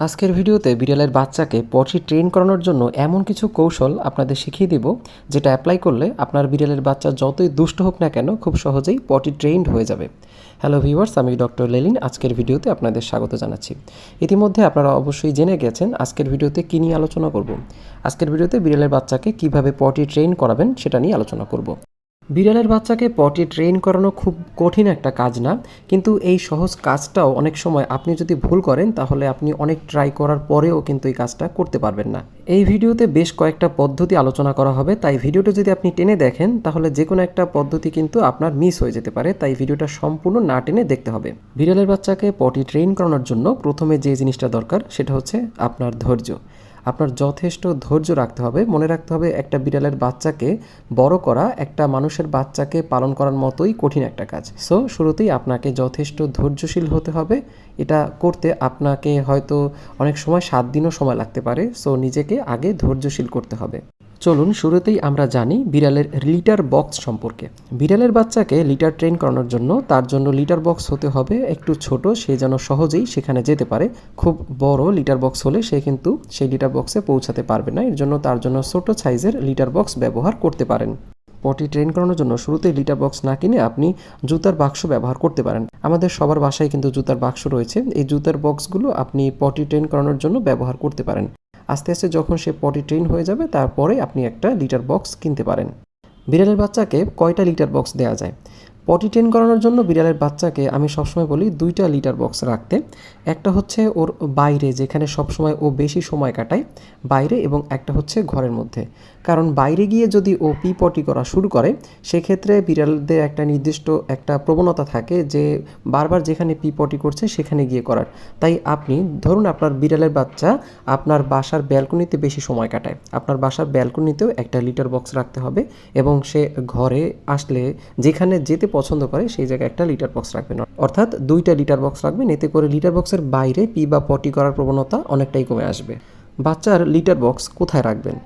আজকের ভিডিওতে বিড়ালের বাচ্চাকে পটি ট্রেন করানোর জন্য এমন কিছু কৌশল আপনাদের শিখিয়ে দিব, যেটা অ্যাপ্লাই করলে আপনার বিড়ালের বাচ্চা যতই দুষ্ট হোক না কেন খুব সহজেই পটি ট্রেন্ড হয়ে যাবে। হ্যালো ভিউয়ার্স আমি ডক্টর লেলিন আজকের ভিডিওতে আপনাদের স্বাগত জানাচ্ছি। ইতিমধ্যে আপনারা অবশ্যই জেনে গেছেন আজকের ভিডিওতে কী নিয়ে আলোচনা করব। আজকের ভিডিওতে বিড়ালের বাচ্চাকে কীভাবে পটি ট্রেন করাবেন সেটা নিয়ে আলোচনা করব। বিড়ালের বাচ্চাকে পটি ট্রেন করানো খুব কঠিন একটা কাজ না, কিন্তু এই সহজ কাজটাও অনেক সময় আপনি যদি ভুল করেন, তাহলে আপনি অনেক ট্রাই করার পরেও কিন্তু এই কাজটা করতে পারবেন না। এই ভিডিওতে বেশ কয়েকটা পদ্ধতি আলোচনা করা হবে, তাই ভিডিওটা যদি আপনি টেনে দেখেন, তাহলে যে কোনো একটা পদ্ধতি কিন্তু আপনার মিস হয়ে যেতে পারে, তাই ভিডিওটা সম্পূর্ণ না টেনে দেখতে হবে। বিড়ালের বাচ্চাকে পটি ট্রেন করানোর জন্য প্রথমে যে জিনিসটা দরকার, সেটা হচ্ছে আপনার ধৈর্য। আপনার যথেষ্ট ধৈর্য রাখতে হবে। মনে রাখতে হবে একটা বিড়ালের বাচ্চাকে বড় করা একটা মানুষের বাচ্চাকে পালন করার মতোই কঠিন একটা কাজ। সো শুরুতেই আপনাকে যথেষ্ট ধৈর্যশীল হতে হবে। এটা করতে আপনাকে হয়তো অনেক সময় সাত দিনও সময় লাগতে পারে। সো নিজেকে আগে ধৈর্যশীল করতে হবে। চলুন শুরুতেই আমরা জানি বিড়ালের লিটার বক্স সম্পর্কে। বিড়ালের বাচ্চাকে লিটার ট্রেন করানোর জন্য তার জন্য লিটার বক্স হতে হবে, একটু ছোট, সে যেন সহজেই সেখানে যেতে পারে। খুব বড় লিটার বক্স হলে সে কিন্তু সেই লিটার বক্সে পৌঁছাতে পারবে না, এর জন্য তার জন্য ছোট সাইজের লিটার বক্স ব্যবহার করতে পারেন। পটি ট্রেন করানোর জন্য শুরুতেই লিটার বক্স না কিনে আপনি জুতার বাক্স ব্যবহার করতে পারেন। আমাদের সবার বাসায় কিন্তু জুতার বাক্স রয়েছে। এই জুতার বক্সগুলো আপনি পটি ট্রেন করানোর জন্য ব্যবহার করতে পারেন। আস্তে আস্তে যখন সে পটি ট্রেন হয়ে যাবে, তারপরে আপনি একটা লিটার বক্স কিনতে পারেন। বিড়ালের বাচ্চাকে কয়টা লিটার বক্স দেওয়া যায়? পটি ট্রেন করানোর জন্য বিড়ালের বাচ্চাকে আমি সবসময় বলি দুইটা লিটার বক্স রাখতে। একটা হচ্ছে ওর বাইরে, যেখানে সবসময় ও বেশি সময় কাটায়, বাইরে এবং একটা হচ্ছে ঘরের মধ্যে। কারণ বাইরে গিয়ে যদি ও পি পটি করা শুরু করে, সেক্ষেত্রে বিড়ালদের একটা নির্দিষ্ট একটা প্রবণতা থাকে যে বারবার যেখানে পি পটি করছে সেখানে গিয়ে করার। তাই আপনি, ধরুন আপনার বিড়ালের বাচ্চা আপনার বাসার ব্যালকনিতে বেশি সময় কাটায়। আপনার বাসার ব্যালকনিতেও একটা লিটার বক্স রাখতে হবে এবং সে ঘরে আসলে যেখানে যেতে পছন্দ করে, সেই জায়গায় একটা লিটার বক্স রাখবেন। অর্থাৎ দুইটা লিটার বক্স রাখবেন, এতে করে লিটার বক্সের বাইরে পি বা পটি করার প্রবণতা অনেকটাই কমে আসবে। বাচ্চার লিটার বক্স কোথায় রাখবেন?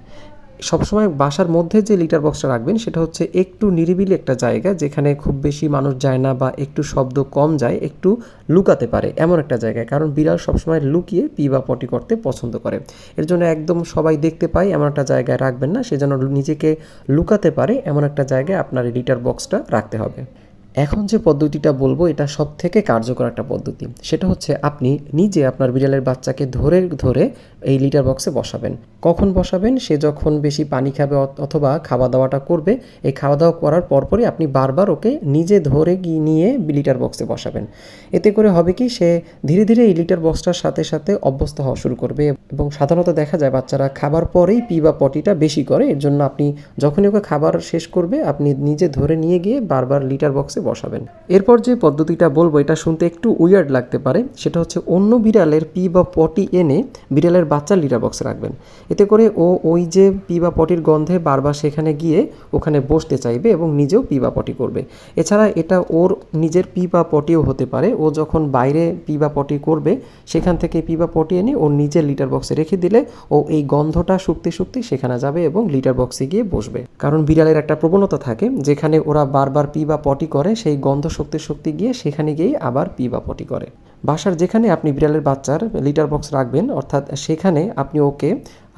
সবসময় বাসার মধ্যে যে লিটার বক্সটা রাখবেন, সেটা হচ্ছে একটু নিরিবিলি একটা জায়গা যেখানে খুব বেশি মানুষ যায় না বা একটু শব্দ কম যায়, একটু লুকাতে পারে এমন একটা জায়গায়। কারণ বিড়াল সবসময় লুকিয়ে পি বা পটি করতে পছন্দ করে। এর জন্য একদম সবাই দেখতে পায় এমন একটা জায়গায় রাখবেন না, সে যেন নিজেকে লুকাতে পারে এমন একটা জায়গায় আপনার লিটার বক্সটা রাখতে হবে। এখন যে পদ্ধতিটা বলব, এটা সব থেকে কার্যকর একটা পদ্ধতি। সেটা হচ্ছে আপনি নিজে আপনার বিড়ালের বাচ্চাকে ধরে ধরে এই লিটার বক্সে বসাবেন। কখন বসাবেন? সে যখন বেশি পানি খাবে অথবা খাওয়া দাওয়াটা করবে, এই খাওয়া দাওয়া করার পরপরই আপনি বারবার ওকে নিজে ধরে গিয়ে নিয়ে লিটার বক্সে বসাবেন। এতে করে হবে কি, সে ধীরে ধীরে এই লিটার বক্সটার সাথে সাথে অভ্যস্ত হওয়া শুরু করবে এবং সাধারণত দেখা যায় বাচ্চারা খাবার পরেই পি বা পটিটা বেশি করে। এর জন্য আপনি যখনই ওকে খাবার শেষ করবে, আপনি নিজে ধরে নিয়ে গিয়ে বারবার লিটার বক্সে বসাবেন। এরপর যে পদ্ধতিটা বলব, এটা শুনতে একটু উইয়ার্ড লাগতে পারে, সেটা হচ্ছে অন্য বিড়ালের পি বা পটি এনে বিড়ালের বাচ্চার লিটার বক্সে রাখবেন। এতে করে ও ওই যে পি বা পটির গন্ধে বারবার সেখানে গিয়ে ওখানে বসতে চাইবে এবং নিজেও পি বা পটি করবে। এছাড়া এটা ওর নিজের পি বা পটিও হতে পারে। ও যখন বাইরে পি বা পটি করবে, সেখান থেকে পি বা পটি এনে ওর নিজের লিটার বক্সে রেখে দিলে ও এই গন্ধটা শুকতে শুকতে সেখানে যাবে এবং লিটার বক্সে গিয়ে বসবে। কারণ বিড়ালের একটা প্রবণতা থাকে, যেখানে ওরা বারবার পি বা পটি করে সেই গন্ধ শক্তি শক্তি গিয়ে সেখানে গিয়েই আবার পি বা পটি করে। বাসার যেখানে আপনি বিড়ালের বাচ্চার লিটার বক্স রাখবেন, অর্থাৎ সেখানে আপনি ওকে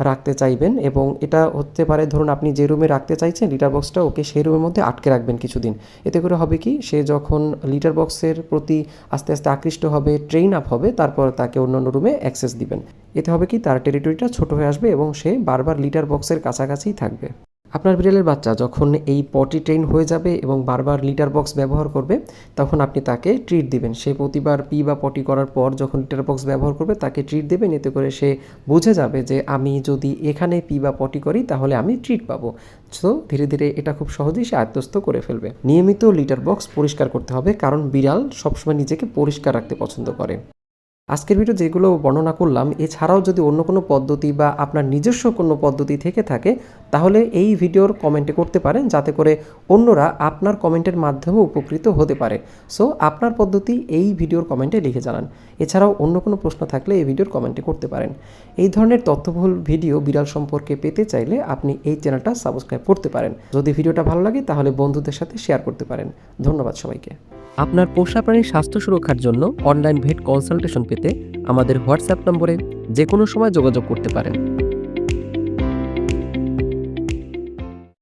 রাখতে চাইবেন এবং এটা হতে পারে, ধরুন আপনি যে রুমে রাখতে চাইছেন লিটার বক্সটা ওকে সেই রুমের মধ্যে আটকে রাখবেন কিছুদিন। এতে করে হবে কি, সে যখন লিটার বক্সের প্রতি আস্তে আস্তে আকৃষ্ট হবে ট্রেন আপ হবে, তারপর তাকে অন্যান্য রুমে অ্যাক্সেস দিবেন। এতে হবে কি, তার টেরিটরিটা ছোট হয়ে আসবে এবং সে বারবার লিটার বক্সের কাছাকাছিই থাকবে। আপনার বিড়ালের বাচ্চা যখন এই পটি ট্রেন হয়ে যাবে এবং বারবার লিটার বক্স ব্যবহার করবে, তখন আপনি তাকে ট্রিট দিবেন। সে প্রতিবার পি বা পটি করার পর যখন লিটার বক্স ব্যবহার করবে, তাকে ট্রিট দেবেন। এতে করে সে বুঝে যাবে যে আমি যদি এখানে পি বা পটি করি, তাহলে আমি ট্রিট পাবো। সো ধীরে ধীরে এটা খুব সহজেই সে আয়ত্তস্থ করে ফেলবে। নিয়মিত লিটার বক্স পরিষ্কার করতে হবে, কারণ বিড়াল সবসময় নিজেকে পরিষ্কার রাখতে পছন্দ করে। আজকের ভিডিও যেগুলো বর্ণনা করলাম, এছাড়াও যদি অন্য কোনো পদ্ধতি বা আপনার নিজস্ব কোনো পদ্ধতি থেকে থাকে তাহলে এই ভিডিওর কমেন্টে করতে পারেন, যাতে করে অন্যরা আপনার কমেন্টের মাধ্যমে উপকৃত হতে পারে। সো আপনার পদ্ধতি এই ভিডিওর কমেন্টে লিখে জানান। এছাড়াও অন্য কোনো প্রশ্ন থাকলে এই ভিডিওর কমেন্টে করতে পারেন। এই ধরনের তথ্যবহুল ভিডিও বিড়াল সম্পর্কে পেতে চাইলে আপনি এই চ্যানেলটা সাবস্ক্রাইব করতে পারেন। যদি ভিডিওটা ভালো লাগে, তাহলে বন্ধুদের সাথে শেয়ার করতে পারেন। ধন্যবাদ সবাইকে। আপনার পোষা প্রাণীর স্বাস্থ্য সুরক্ষার জন্য অনলাইন ভেট কনসালটেশন পেতে আমাদের হোয়াটসঅ্যাপ নম্বরে যে কোনো সময় যোগাযোগ করতে পারেন।